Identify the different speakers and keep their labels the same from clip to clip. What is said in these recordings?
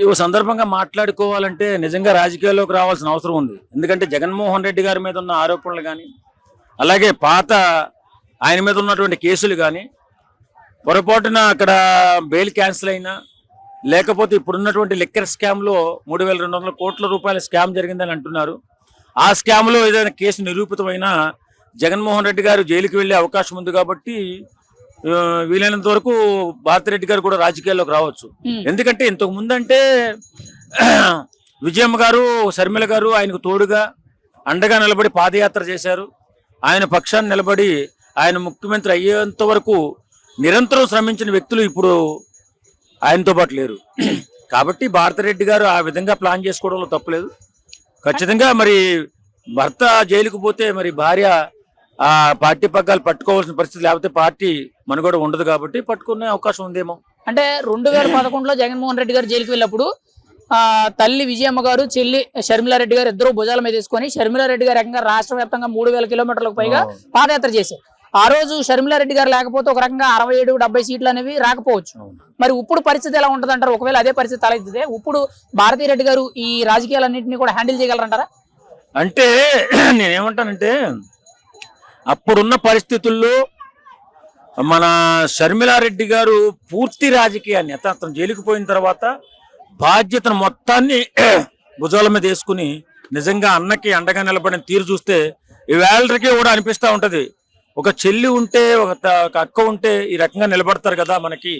Speaker 1: ఈ సందర్భంగా మాట్లాడుకోవాలంటే నిజంగా రాజకీయాల్లోకి రావాల్సిన అవసరం ఉంది. ఎందుకంటే జగన్మోహన్ రెడ్డి గారి మీద ఉన్న ఆరోపణలు కానీ అలాగే పాత ఆయన మీద ఉన్నటువంటి కేసులు కానీ పొరపాటున అక్కడ బెయిల్ క్యాన్సిల్ అయినా లేకపోతే ఇప్పుడున్నటువంటి లిక్కర్ స్కామ్లో మూడు వేల రెండు వందల కోట్ల రూపాయల స్కామ్ జరిగిందని అంటున్నారు. ఆ స్కామ్లో ఏదైనా కేసు నిరూపితమైనా జగన్మోహన్ రెడ్డి గారు జైలుకి వెళ్ళే అవకాశం ఉంది కాబట్టి వీలైనంత వరకు భారతిరెడ్డి గారు కూడా రాజకీయాల్లోకి రావచ్చు. ఎందుకంటే ఇంతకు ముందంటే విజయమ్మ గారు శర్మిల గారు ఆయనకు తోడుగా అండగా నిలబడి పాదయాత్ర చేశారు. ఆయన పక్షాన్ని నిలబడి ఆయన ముఖ్యమంత్రి అయ్యేంత వరకు నిరంతరం శ్రమించిన వ్యక్తులు ఇప్పుడు ఆయనతో పాటు లేరు. కాబట్టి భారతిరెడ్డి గారు ఆ విధంగా ప్లాన్ చేసుకోవడంలో తప్పులేదు. ఖచ్చితంగా మరి భర్త జైలుకు పోతే మరి భార్య ఆ పార్టీ పగ్గాలు పట్టుకోవాల్సిన పరిస్థితి లేకపోతే పార్టీ మనుగడ ఉండదు కాబట్టి పట్టుకునే అవకాశం ఉందేమో.
Speaker 2: అంటే రెండు వేల పదకొండులో జగన్మోహన్ రెడ్డి గారు జైలుకి వెళ్ళినప్పుడు ఆ, తల్లి విజయమ్మ గారు చెల్లి షర్మిలారెడ్డి గారు ఇద్దరు భుజాల మీద తీసుకొని షర్మిలారెడ్డి గారు ఏకంగా రాష్ట్ర వ్యాప్తంగా మూడు వేల కిలోమీటర్లకు పైగా పాదయాత్ర చేశారు. ఆ రోజు షర్మిలారెడ్డి గారు లేకపోతే ఒక రకంగా అరవై ఏడు డెబ్బై సీట్లు అనేవి రాకపోవచ్చు. మరి ఇప్పుడు పరిస్థితి ఎలా ఉంటుంది అంటారు ఒకవేళ అదే పరిస్థితి తలెత్తితే ఇప్పుడు భారతీ రెడ్డి గారు ఈ రాజకీయాలన్నింటినీ కూడా హ్యాండిల్ చేయగలరంటారా?
Speaker 1: అంటే నేనేమంటానంటే అప్పుడున్న పరిస్థితుల్లో మన షర్మిలారెడ్డి గారు పూర్తి రాజకీయాన్ని అతను అతను జైలుకు పోయిన తర్వాత బాధ్యతను మొత్తాన్ని భుజాల మీద వేసుకుని నిజంగా అన్నకి అండగా నిలబడిన తీరు చూస్తే ఇవేళకి కూడా అనిపిస్తూ ఉంటది. ఒక చెల్లి ఉంటే ఒక అక్క ఉంటే ఈ రకంగా నిలబడతారు కదా మనకి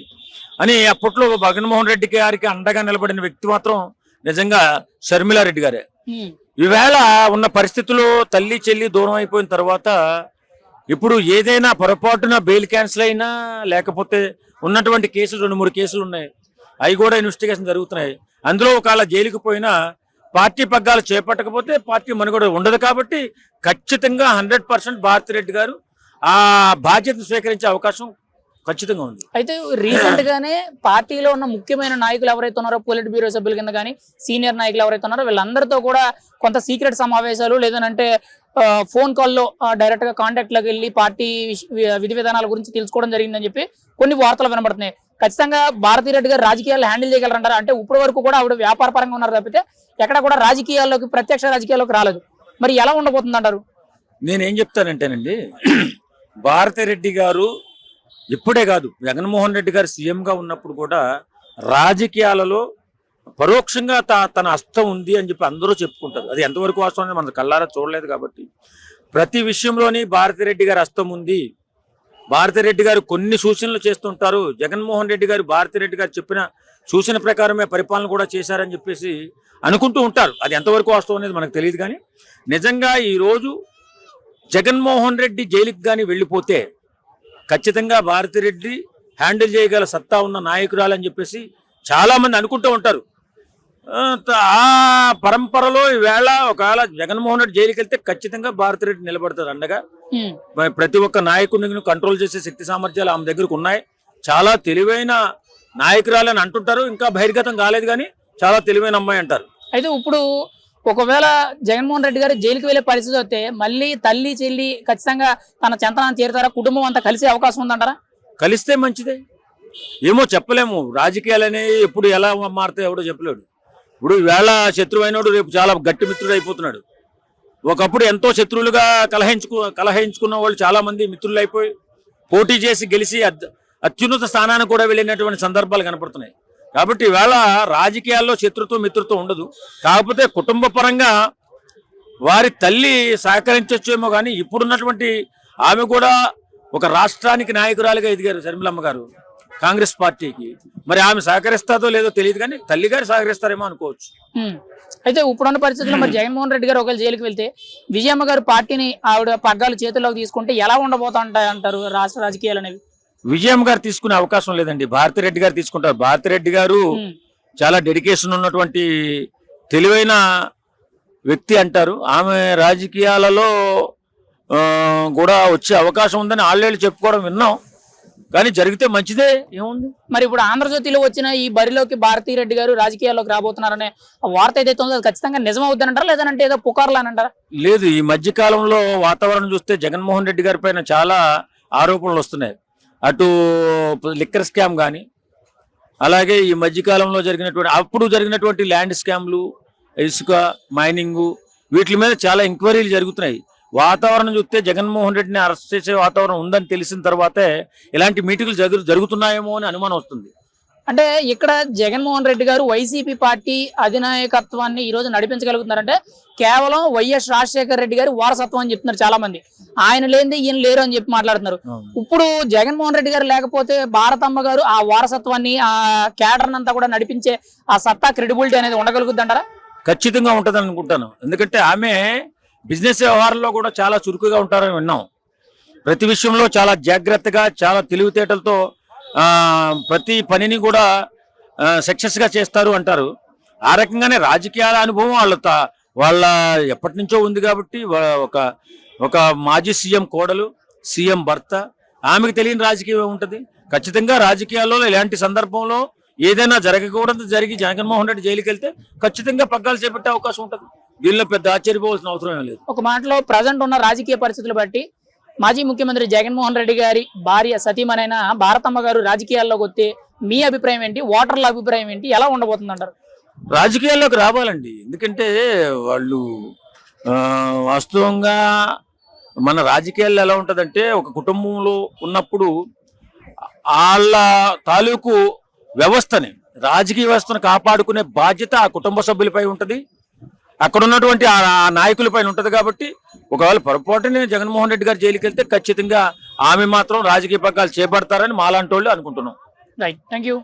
Speaker 1: అని అప్పట్లో జగన్మోహన్ రెడ్డి గారికి అండగా నిలబడిన వ్యక్తి మాత్రం నిజంగా షర్మిలారెడ్డి గారే. ఈవేళ ఉన్న పరిస్థితుల్లో తల్లి చెల్లి దూరం అయిపోయిన తర్వాత ఇప్పుడు ఏదైనా పొరపాటున బెయిల్ క్యాన్సిల్ అయినా లేకపోతే ఉన్నటువంటి కేసులు రెండు మూడు కేసులు ఉన్నాయి. అవి కూడా ఇన్వెస్టిగేషన్ జరుగుతున్నాయి. అందులో ఒకవేళ జైలుకు పోయినా పార్టీ పగ్గాలు చేపట్టకపోతే పార్టీ మనుగడ ఉండదు కాబట్టి ఖచ్చితంగా హండ్రెడ్ పర్సెంట్ భారతిరెడ్డి గారు ఆ బాధ్యతను స్వీకరించే అవకాశం ఖచ్చితంగా ఉంది.
Speaker 2: అయితే రీసెంట్ గానే పార్టీలో ఉన్న ముఖ్యమైన నాయకులు ఎవరైతే ఉన్నారో పొలిట్ బ్యూరో సభ్యుల కింద కానీ సీనియర్ నాయకులు ఎవరైతే ఉన్నారో వీళ్ళందరితో కూడా కొంత సీక్రెట్ సమావేశాలు లేదనంటే ఆ, ఫోన్ కాల్లో డైరెక్ట్గా కాంటాక్ట్లోకి వెళ్ళి పార్టీ విధి విధానాల గురించి తెలుసుకోవడం జరిగిందని చెప్పి కొన్ని వార్తలు వినబడుతున్నాయి. ఖచ్చితంగా భారతీ రెడ్డి గారు రాజకీయాలు హ్యాండిల్ చేయగలరంటారా? అంటే ఇప్పటి వరకు కూడా ఆవిడ వ్యాపార పరంగా ఉన్నారు తప్పితే ఎక్కడ కూడా రాజకీయాల్లోకి ప్రత్యక్ష రాజకీయాల్లోకి రాలేదు. మరి ఎలా ఉండబోతుంది అంటారు
Speaker 1: నేనేం చెప్తానంటేనండి భారతిరెడ్డి గారు ఇప్పుడే కాదు జగన్మోహన్ రెడ్డి గారు సీఎంగా ఉన్నప్పుడు కూడా రాజకీయాలలో పరోక్షంగా తన తన అస్తం ఉంది అని చెప్పి అందరూ చెప్పుకుంటారు. అది ఎంతవరకు వాస్తవం అనేది మన కళ్ళారా చూడలేదు కాబట్టి. ప్రతి విషయంలోని భారతిరెడ్డి గారి అస్తం ఉంది. భారతిరెడ్డి గారు కొన్ని సూచనలు చేస్తుంటారు. జగన్మోహన్ రెడ్డి గారు భారతిరెడ్డి గారు చెప్పిన సూచన ప్రకారమే పరిపాలన కూడా చేశారని చెప్పేసి అనుకుంటూ ఉంటారు. అది ఎంతవరకు వాస్తవం అనేది మనకు తెలియదు కానీ నిజంగా ఈరోజు జగన్మోహన్ రెడ్డి జైలుకి కానీ వెళ్ళిపోతే ఖచ్చితంగా భారతిరెడ్డి హ్యాండిల్ చేయగల సత్తా ఉన్న నాయకురాలని చెప్పేసి చాలా మంది అనుకుంటూ ఉంటారు. ఆ, పరంపరలో ఈవేళ ఒకవేళ జగన్మోహన్ రెడ్డి జైలుకి వెళ్తే ఖచ్చితంగా భారతిరెడ్డి నిలబడతారు అండగా. ప్రతి ఒక్క నాయకుడిని కంట్రోల్ చేసే శక్తి సామర్థ్యాలు ఆమె దగ్గరకు ఉన్నాయి. చాలా తెలివైన నాయకురాలని అంటుంటారు. ఇంకా బహిర్గతం కాలేదు కానీ చాలా తెలివైన అమ్మాయి అంటారు.
Speaker 2: అయితే ఇప్పుడు ఒకవేళ జగన్మోహన్ రెడ్డి గారు జైలుకి వెళ్ళే పరిస్థితి వస్తే మళ్ళీ తల్లి చెల్లి ఖచ్చితంగా తన చెంతనాన్ని చేరుతారా? కుటుంబం అంతా కలిసే అవకాశం ఉందంటారా?
Speaker 1: కలిస్తే మంచిదే. ఏమో చెప్పలేము. రాజకీయాలు అనేవి ఎప్పుడు ఎలా మారుతాయి ఎవడో చెప్పలేడు. ఇప్పుడు ఈవేళ శత్రువు అయినాడు రేపు చాలా గట్టి మిత్రుడు అయిపోతున్నాడు. ఒకప్పుడు ఎంతో శత్రువులుగా కలహించుకు కలహించుకున్న వాళ్ళు చాలా మంది మిత్రులు అయిపోయి పోటీ చేసి గెలిచి అత్యున్నత స్థానానికి కూడా వెళ్ళినటువంటి సందర్భాలు కనపడుతున్నాయి. కాబట్టి ఇవాళ రాజకీయాల్లో శత్రుత్వం మిత్రుత్వం ఉండదు. కాకపోతే కుటుంబ పరంగా వారి తల్లి సహకరించవచ్చేమో కానీ ఇప్పుడున్నటువంటి ఆమె కూడా ఒక రాష్ట్రానికి నాయకురాలిగా ఎదిగారు శర్మిలమ్మ గారు కాంగ్రెస్ పార్టీకి. మరి ఆమె సహకరిస్తాదో లేదో తెలియదు కానీ తల్లి గారు సహకరిస్తారేమో అనుకోవచ్చు.
Speaker 2: అయితే ఇప్పుడున్న పరిస్థితుల్లో మరి జగన్మోహన్ రెడ్డి గారు ఒకవేళ జైలుకి వెళ్తే విజయమ్మ గారు పార్టీని ఆవిడ పగ్గాలు చేతుల్లోకి తీసుకుంటే ఎలా ఉండబోతా అంటారు రాష్ట్ర రాజకీయాలు అనేవి?
Speaker 1: విజయం గారు తీసుకునే అవకాశం లేదండి. భారతిరెడ్డి గారు తీసుకుంటారు. భారతిరెడ్డి గారు. చాలా డెడికేషన్ ఉన్నటువంటి తెలివైన వ్యక్తి అంటారు. ఆమె రాజకీయాలలో కూడా వచ్చే అవకాశం ఉందని ఆల్రెడీ చెప్పుకోవడం విన్నాం. కానీ జరిగితే మంచిదే. ఏముంది?
Speaker 2: మరి ఇప్పుడు ఆంధ్రజ్యోతిలో వచ్చిన ఈ బరిలోకి భారతీ రెడ్డి గారు రాజకీయాల్లోకి రాబోతున్నారనే వార్త ఏదైతే ఉందో అది ఖచ్చితంగా నిజం అవుతుందంటారా లేదంటే ఏదో పుకార్లు అంటారా
Speaker 1: లేదు ఈ మధ్య కాలంలో వాతావరణం చూస్తే జగన్మోహన్ రెడ్డి గారి పైన చాలా ఆరోపణలు వస్తున్నాయి. అటు లిక్కర్ స్కామ్ కానీ అలాగే ఈ మధ్యకాలంలో జరిగినటువంటి అప్పుడు జరిగినటువంటి ల్యాండ్ స్కామ్లు ఇసుక మైనింగ్ వీటి మీద చాలా ఎంక్వైరీలు జరుగుతున్నాయి. వాతావరణం చూస్తే జగన్మోహన్ రెడ్డిని అరెస్ట్ చేసే వాతావరణం ఉందని తెలిసిన తర్వాతే ఇలాంటి మీటింగ్లు జరుగు జరుగుతున్నాయేమో అని అనుమానం వస్తుంది.
Speaker 2: అంటే ఇక్కడ జగన్మోహన్ రెడ్డి గారు వైసీపీ పార్టీ అధినాయకత్వాన్ని ఈ రోజు నడిపించగలుగుతున్నారంటే కేవలం వైఎస్ రాజశేఖర రెడ్డి గారి వారసత్వం అని చెప్తున్నారు చాలా మంది ఆయన లేనిది ఈయన లేరు అని చెప్పి మాట్లాడుతున్నారు. ఇప్పుడు జగన్మోహన్ రెడ్డి గారు లేకపోతే భారతమ్మ గారు ఆ వారసత్వాన్ని ఆ క్యాడర్ అంతా కూడా నడిపించే ఆ సత్తా క్రెడిబిలిటీ అనేది ఉండగలుగుద్దంటారా?
Speaker 1: ఖచ్చితంగా ఉంటుందని అనుకుంటాను. ఎందుకంటే ఆమె బిజినెస్ వ్యవహారంలో కూడా చాలా చురుకుగా ఉంటారని విన్నాం. ప్రతి విషయంలో చాలా జాగ్రత్తగా చాలా తెలివితేటలతో ప్రతి పనిని కూడా సక్సెస్గా చేస్తారు అంటారు. ఆ రకంగానే రాజకీయాల అనుభవం వాళ్ళ వాళ్ళ ఎప్పటి నుంచో ఉంది కాబట్టి ఒక ఒక మాజీ సీఎం కోడలు సీఎం భర్త ఆమెకు తెలియని రాజకీయం ఉంటుంది. ఖచ్చితంగా రాజకీయాల్లో ఇలాంటి సందర్భంలో ఏదైనా జరగకూడదు జరిగి జగన్మోహన్ రెడ్డి జైలుకి వెళ్తే ఖచ్చితంగా పగ్గాలు చేపట్టే అవకాశం ఉంటుంది. దీనిలో పెద్ద ఆశ్చర్యపోవాల్సిన అవసరం ఏం లేదు.
Speaker 2: ఒక మాటలో ప్రజెంట్ ఉన్న రాజకీయ పరిస్థితులు బట్టి మాజీ ముఖ్యమంత్రి జగన్మోహన్ రెడ్డి గారి భార్య సతీమనైన భారతమ్మ గారు రాజకీయాల్లోకి వస్తే మీ అభిప్రాయం ఏంటి? ఓటర్ల అభిప్రాయం ఏంటి? ఎలా ఉండబోతుంది అంటారు
Speaker 1: రాజకీయాల్లోకి రావాలండి. ఎందుకంటే వాళ్ళు వాస్తవంగా మన రాజకీయాల్లో ఎలా ఉంటుందంటే ఒక కుటుంబంలో ఉన్నప్పుడు వాళ్ళ తాలూకు వ్యవస్థని రాజకీయ వ్యవస్థను కాపాడుకునే బాధ్యత ఆ కుటుంబ సభ్యులపై ఉంటుంది. అక్కడ ఉన్నటువంటి ఆ నాయకుల పైన ఉంటుంది కాబట్టి ఒకవేళ పొరపాటునే జగన్మోహన్ రెడ్డి గారు జైలుకి వెళ్తే ఖచ్చితంగా ఆమె మాత్రం రాజకీయ పగ్గాలు చేపడతారని మాలాంటి వాళ్ళు అనుకుంటున్నాం.
Speaker 2: Right thank you